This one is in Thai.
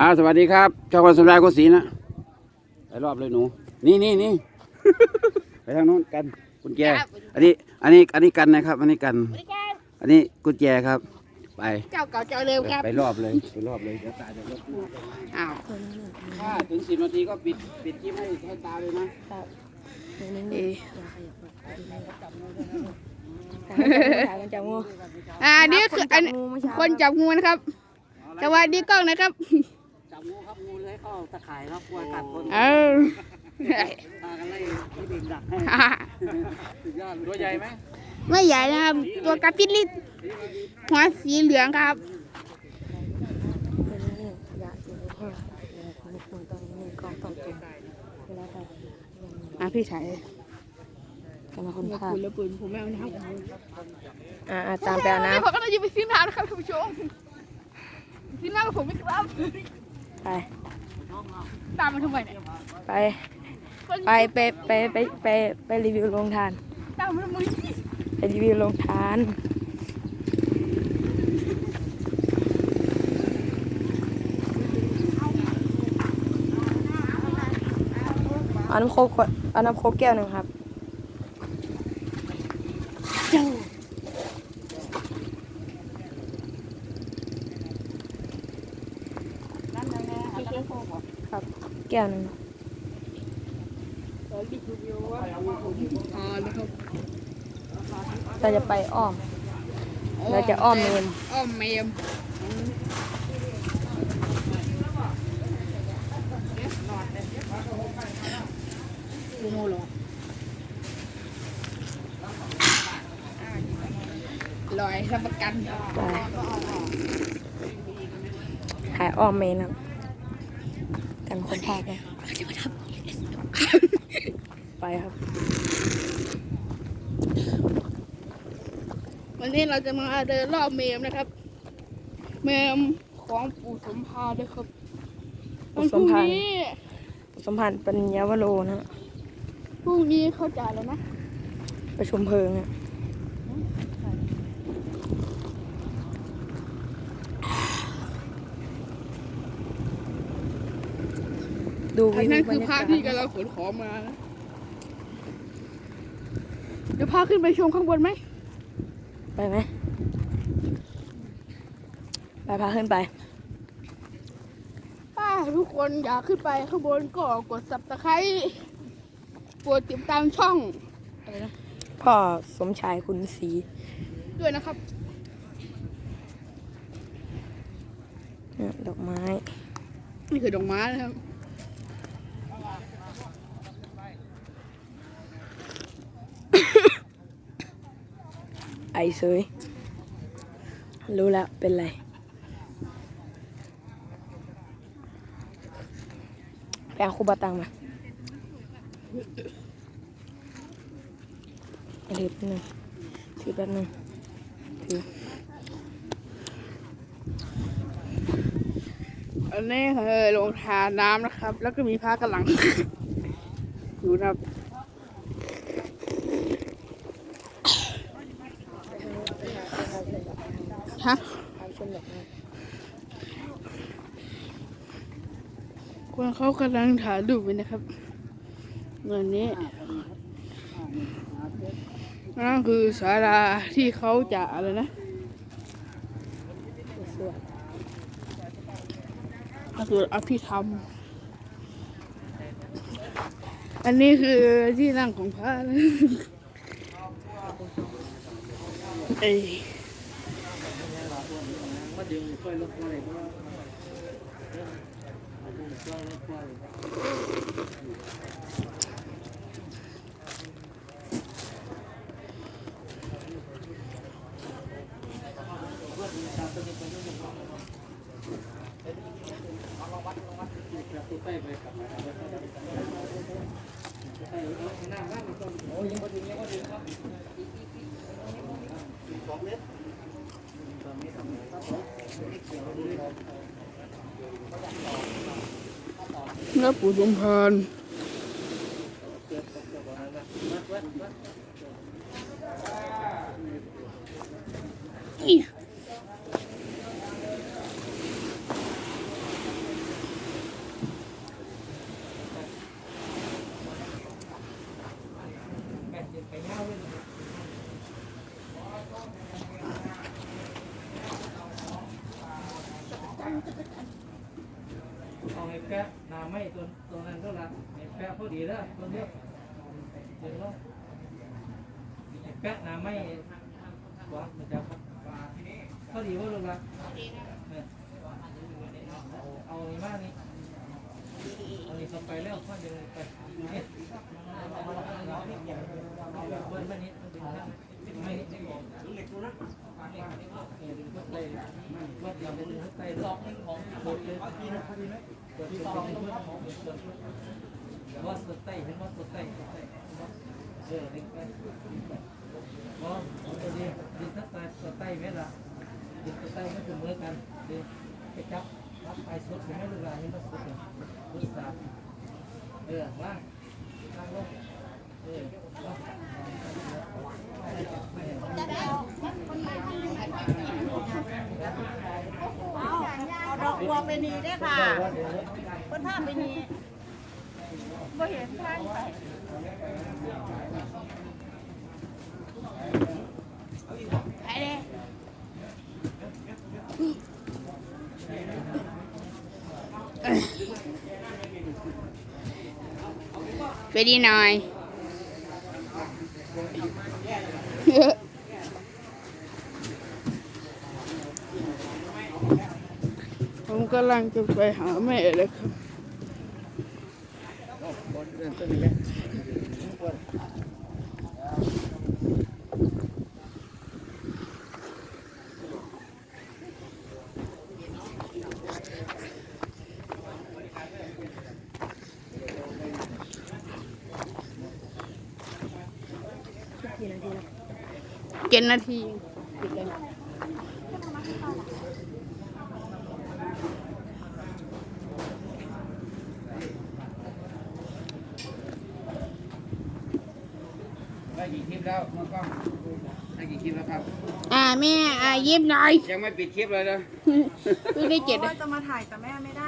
อ่าสวัสดีครับชาวคนสำราญโกศรีนะไปรอบเลยหนู นี่นี่นี่ ไปทางโน้นกันกุญแจอันนี้ อันนี้ อันนี้กันนะครับ อันนี้กัน สวัสดีครับอันนี้กุญแจครับ ไป เจ้าเก่าเจ้าเร็วครับไปรอบเลย ไปรอบเลย เดี๋ยวตาจะรบอ้าวถ้าถึงสิบนาทีก็ปิด ปิดคลิปให้ให้ตาเลยนะ เอ๊ะถ่ายมันจับงูอ่านี่คืออันงูเมื่อเช้าคนจับงูนะครับสวัสดีกล้องนะครับจับงู ครับงูเลื้อยเข้าตะข่ายครับกลัวกัดคนเออพากันไล่ที่ดินดักให้สุดยอดตัวใหญ่ไหมไม่ใหญ่นะครับ ตัวกระปิดลิดหัวสีเหลืองครับอยากอยู่ในห้องคนคนตอนนี้กองตองตุ่มเวลาถ่ายอะพี่ถ่ายกำลังคนภาพปืนแล้วปืนผมไม่เอาน้ำอ่าตามไปเอาน้ผมก็เลยจะไปซื้อน้ำนะครับท่านผู้ชมซื้อน้ำกับผมไม่ครับำไป ตามมาทำไมเนี่ยไป ไปไปไปไปไปไปรีวิวโรงทาน ตามมาทำไมไปรีวิวโรงทานเอาน้ำโคกขวดเอาน้ำโคกแก้วหนึ่งครับครั แก้วหนึ่งอ๋อนะครับเราจะไปอ้อม เราจะอ้อมเมมอ้อมเมมดูโม่หรอลอยรับประกันไปถ่ายอ้อมเมนครับ กันคนภาคนะไปครับ วันนี้เราจะมาเดินรอบเมมนะครับ เมมของปู่สมภารด้วยครับปู่วันสพรุ่มงภารนี้สัมพันธ์ปัญญาวโรนะฮะพรุ่งนี้เข้าใจแล้วนะ ประชุมเพลิงฮะ ดูวิวนั่นบคืรอรยาพระกาศที่กำลังขนของมานะเดี๋ยวพาขึ้นไปชมข้างบนไหม ไปไหม ไปพาขึ้นไปถ้าทุกคนอยากขึ้นไปข้างบนก็กด subscribe กดติดตามช่องอะไรนะ พ่อสมชายคุณศรีด้วยนะครับเนี่ยดอกไม้ นี่คือดอกไม้นะครับ อเซยรู้แล้วเป็นไรแปลงคูบาตังมาเอาถือแป๊บนึงถือแป๊บนึงถืออันนี้คือโรงทานน้ำนะครับ แล้วก็มีพระกำลังอยู่นะครับ ฮะคนเขากำลังถ่ายรูปไว้นะครับเงินนี้นั่นคือศาลาที่เขาจะอะไรนะสวดก็คืออภิธรรม อันนี้คือที่นั่งของพระนะเอ้ ยมาดึงค่อยลดค่อยเพราะว่า แล้าปู่สมพานอี แป๊ะนาไม่ตัวตัวนั้นเท่าไหร่ไอ้แปะพอดีแล้วตัวเดียวเดี๋ยวว่าไอ้แปะนาไม่วามันจะพอดีว่าลูกละเนี่ยเอาเอาอันนี้มากนี่เอาอันนี้เข้าไปแล้วพอดีไปเนี่ยเบิ้ลมานี้ไม่เล็กตัวนะวัดยาวเป็นไตสองของโคตรเลย เปิดที่สองต้องวัดสไตเห็นวัดสไตเออเด็กไปว่าตัวนี้ดิสไตสไตไหมล่ะดิสไตไม่เสมอกันเดี๋ยวไปจับรับไปสุดไม่รู้อะไรนี่ก็สุดเลยสุดสามเออว่างว่างลงเออว่าง เอา เอาดอกบัวไปนีได้ค่ะเพิ่นพาไปนีบ่เห็นทางไปไปเลยไปดีหน่อย ผมกำลังจะไปหาแม่เลยครับกี่นาทีนะเจ็ดนาที ปิดเลย ได้ กี่คลิปแล้วน้องกล้องได้กี่คลิปแล้วครับ อ่าแม่อ่ายิ้มหน่อย ยังไม่ปิดคลิปเลยนะ เพิ่งได้เจ็ดว่าจะมาถ่ายแต่แม่ไม่ได้ไป